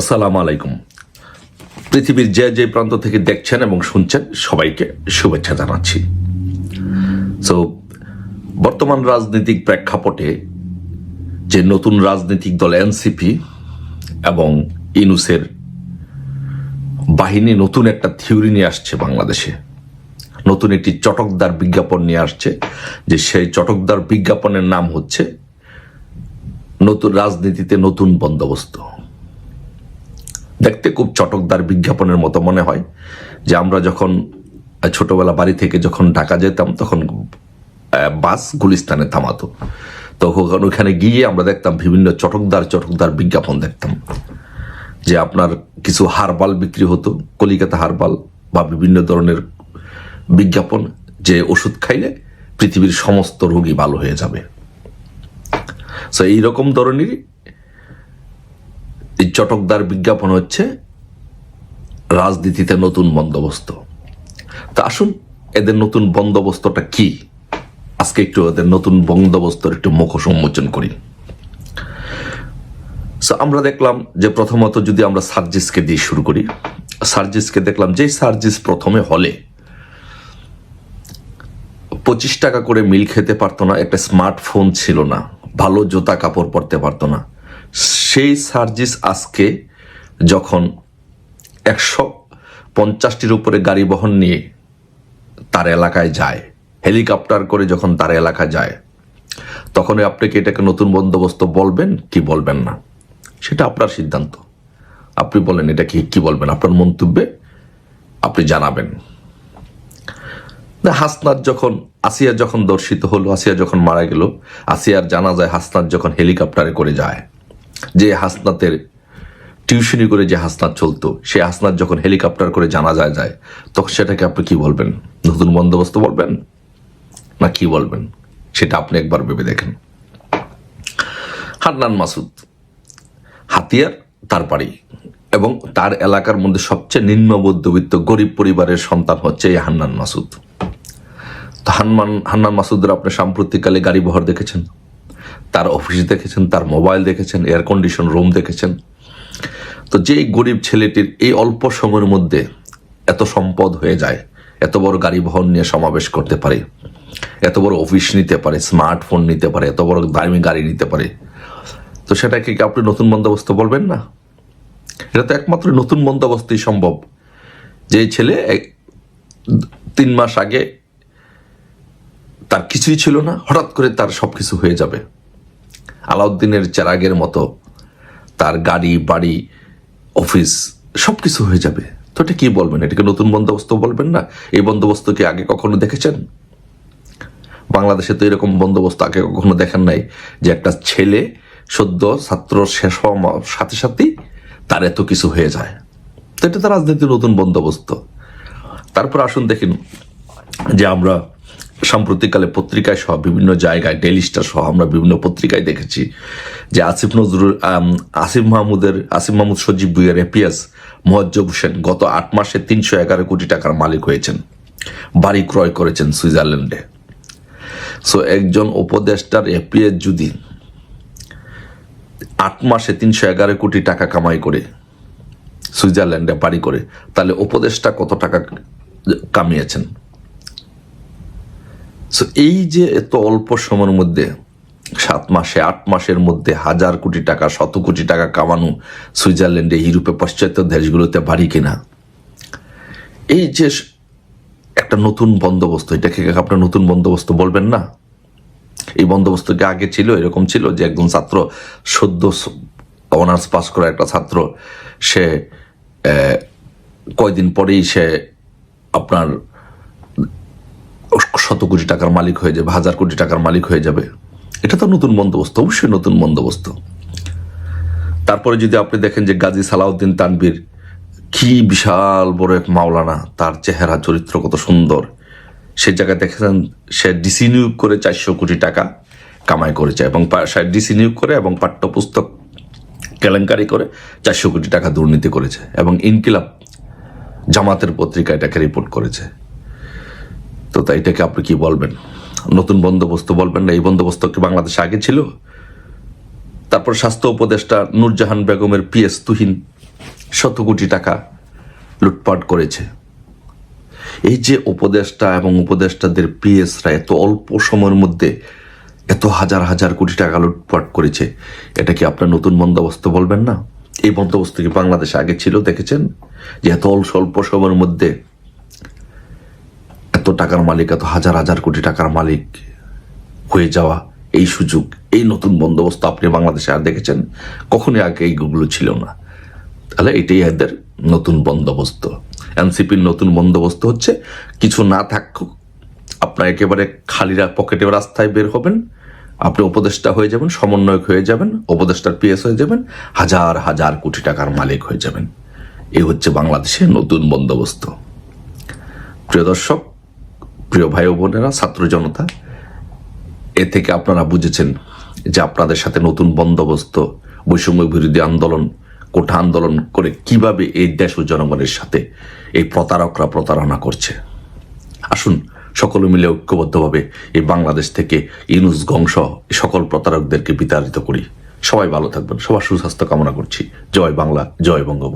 আসসালামু আলাইকুম। পৃথিবীর যে যে প্রান্ত থেকে দেখছেন এবং শুনছেন, সবাইকে শুভেচ্ছা জানাচ্ছি। সো বর্তমান রাজনৈতিক প্রেক্ষাপটে যে নতুন রাজনৈতিক দল এনসিপি এবং ইনুসের বাহিনী নতুন একটা থিওরি নিয়ে আসছে বাংলাদেশে। নতুন একটি চটকদার বিজ্ঞাপন নিয়ে আসছে, যে সেই চটকদার বিজ্ঞাপনের নাম হচ্ছে নতুন রাজনীতিতে নতুন বন্দোবস্ত। দেখতে খুব চটকদার বিজ্ঞাপনের মতো মনে হয় যে আমরা যখন ছোটবেলা বাড়ি থেকে যখন ঢাকা যেতাম, তখন বাস গুলিস্তানে থামাতো। তখন ওখানে গিয়ে আমরা দেখতাম বিভিন্ন চটকদার চটকদার বিজ্ঞাপন দেখতাম। যে আপনার কিছু হারবাল বিক্রি হতো, কলিকাতা হারবাল বা বিভিন্ন ধরনের বিজ্ঞাপন, যে ওষুধ খাইলে পৃথিবীর সমস্ত রোগী ভালো হয়ে যাবে। সো এইরকম ধরনেরই এই চটকদার বিজ্ঞাপন হচ্ছে রাজনীতিতে নতুন বন্দোবস্ত। তা আসুন এদের নতুন বন্দোবস্তটা কি? আজকে একটু এদের নতুন বন্দোবস্তর একটু মুখোশ উন্মোচন করি। So, আমরা দেখলাম যে প্রথমত যদি আমরা সার্জিসকে দিয়ে শুরু করি সার্জিসকে দেখলাম যে সার্জিস প্রথমে হলে পঁচিশ টাকা করে মিল খেতে পারতো না একটা স্মার্টফোন ছিল না ভালো জুতা কাপড় পরতে পারতো না। সেই সার্জিস আজকে যখন একশো পঞ্চাশটির উপরে গাড়ি বহন নিয়ে তার এলাকায় যায়, হেলিকপ্টার করে যখন তার এলাকা যায় তখন আপনি কি এটাকে নতুন বন্দোবস্ত বলবেন, কি বলবেন না? সেটা আপনার সিদ্ধান্ত। আপনি বলেন, এটা কি কি বলবেন? আপনার মন্তব্যে আপনি জানাবেন। হাসনাত যখন, আসিয়া যখন দর্শিত হলো, আসিয়া যখন মারা গেল, আসিয়ার জানা যায় হাসনাত যখন হেলিকপ্টারে করে যায় যে হাসনাতের টিউশনি করে যে হাসনাত চলতো, সেই হাসনাত যখন হেলিকপ্টার করে জানা যায় যায় তখন সেটাকে আপনি কি বলবেন? নতুন বন্দোবস্ত বলবেন? না কি বলবেন? সেটা আপনি একবার ভেবে দেখেন। হান্নান মাসুদ, হাতিয়ার তার বাড়ি এবং তার এলাকার মধ্যে সবচেয়ে নিম্ন মধ্যবিত্ত গরিব পরিবারের সন্তান হচ্ছে এই হান্নান মাসুদ। হান্নান হান্নান মাসুদের আপনি সাম্প্রতিককালে গাড়ি বহর দেখেছেন? তার অফিস দেখেছেন, তার মোবাইল দেখেছেন এয়ার কন্ডিশন রুম দেখেছেন। তো যে গরিব ছেলেটির এই অল্প সময়ের মধ্যে এত সম্পদ হয়ে যায়, এত বড় গাড়ি বহন নিয়ে সমাবেশ করতে পারে, এত বড় অফিস নিতে পারে স্মার্টফোন নিতে পারে, এত বড় দামি গাড়ি নিতে পারে, তো সেটাকে কি আপনি নতুন বন্দোবস্ত বলবেন না? এটা তো একমাত্র নতুন বন্দোবস্তই সম্ভব। যে ছেলে তিন মাস আগে তার কিছুই ছিল না, হঠাৎ করে তার সব কিছু হয়ে যাবে। আলাউদ্দিনের চেরাগের মতো, তার গাড়ি, বাড়ি, অফিস সব কিছু হয়ে যাবে। তো এটা কি বলবেন? এটাকে নতুন বন্দোবস্ত বলবেন না? এই বন্দোবস্ত কি আগে কখনো দেখেছেন? বাংলাদেশে তো এরকম বন্দোবস্ত আগে কখনো দেখেন নাই, যে একটা ছেলে সদ্য ছাত্র শেষ হওয়ার সাথে সাথেই তার এত কিছু হয়ে যায়। তো এটা তো রাজনীতির নতুন বন্দোবস্ত। তারপর আসুন দেখুন যে আমরা সাম্প্রতিককালে পত্রিকায় সহ বিভিন্ন জায়গায় ডেইলি স্টার সহ আমরা বিভিন্ন পত্রিকায় দেখেছি যে আসিফ নজরুল আসিফ মাহমুদের, আসিফ মাহমুদ সজীব বুয়ের এপিএস মোয়াজ্জব হোসেন গত আট মাসে তিনশো এগারো কোটি টাকার মালিক হয়েছেন। বাড়ি ক্রয় করেছেন সুইজারল্যান্ডে। সো একজন উপদেষ্টার এপিএস যদি আট মাসে তিনশো এগারো কোটি টাকা কামাই করে, সুইজারল্যান্ডে বাড়ি করে, তাহলে উপদেষ্টা কত টাকা কামিয়েছেন? সো এই যে এত অল্প সময়ের মধ্যে, সাত মাসে, আট মাসের মধ্যে হাজার কোটি টাকা, শত কোটি টাকা কামানো সুইজারল্যান্ডে, ইউরোপে, পাশ্চাত্য দেশগুলোতে বাড়ি কিনা, এই যে একটা নতুন বন্দোবস্ত, এটাকে আপনার নতুন বন্দোবস্ত বলবেন না? এই বন্দোবস্ত কি আগে ছিল? এরকম ছিল যে একজন ছাত্র সদ্য অনার্স পাস করা একটা ছাত্র, সে কয়দিন পরেই সে আপনার শত কোটি টাকার মালিক হয়ে যাবে, হাজার কোটি টাকার মালিক হয়ে যাবে। এটা তো নতুন বন্দোবস্ত, অবশ্যই নতুন বন্দোবস্ত। তারপরে যদি আপনি দেখেন যে গাজী সালাউদ্দিন তানবীর কি বিশাল বড় এক মাওলানা, তার চেহারা, চরিত্র কত সুন্দর। সে জায়গায় দেখেছেন, সে ডিসি নিয়োগ করে চারশো কোটি টাকা কামাই করেছে এবং সে ডিসি নিয়োগ করে এবং পাঠ্যপুস্তক কেলেঙ্কারি করে চারশো কোটি টাকা দুর্নীতি করেছে এবং ইনকিলাব জামাতের পত্রিকা এটাকে রিপোর্ট করেছে। তো তাই এটাকে আপনি কি বলবেন? নতুন বন্দোবস্ত বলবেন না, এই বন্দোবস্ত কি বাংলাদেশে আগে ছিল? তারপর স্বাস্থ্য উপদেষ্টা নূরজাহান বেগমের পিএস তুহিন শত কোটি টাকা লুটপাট করেছে। এই যে উপদেষ্টা এবং উপদেষ্টাদের পিএসরা এত অল্প সময়ের মধ্যে এত হাজার হাজার কোটি টাকা লুটপাট করেছে, এটা কি আপনার নতুন বন্দোবস্ত বলবেন না? এই বন্দোবস্ত কি বাংলাদেশে আগে ছিল, দেখেছেন? যে এত অল্প সময়ের মধ্যে এত টাকার মালিক, এত হাজার হাজার কোটি টাকার মালিক হয়ে যাওয়া এই সুযোগ, এই নতুন বন্দোবস্ত আপনি বাংলাদেশে আর দেখেছেন? কখনই আগে এইগুলো ছিল না। তাহলে এটাই এদের নতুন বন্দোবস্ত। এনসিপির নতুন বন্দোবস্ত হচ্ছে, কিছু না থাকুক আপনার একেবারে খালিরা পকেটে রাস্তায় বের হবেন, আপনি উপদেষ্টা হয়ে যাবেন, সমন্বয়ক হয়ে যাবেন, উপদেষ্টার পিএস হয়ে যাবেন, হাজার হাজার কোটি টাকার মালিক হয়ে যাবেন। এই হচ্ছে বাংলাদেশের নতুন বন্দোবস্ত। প্রিয় দর্শক প্রিয় ভাই বোনেরা, ছাত্র জনতা, এ থেকে আপনারা বুঝেছেন যে আপনাদের সাথে নতুন বন্দোবস্ত, বৈষম্য বিরোধী আন্দোলন, কোঠা আন্দোলন করে কীভাবে এই দেশ ও জনগণের সাথে এই প্রতারকরা প্রতারণা করছে। আসুন, সকলে মিলে ঐক্যবদ্ধভাবে এই বাংলাদেশ থেকে ইনুস গংস সকল প্রতারকদেরকে বিতাড়িত করি। সবাই ভালো থাকবেন, সবার সুস্বাস্থ্য কামনা করছি। জয় বাংলা, জয় বঙ্গবন্ধু।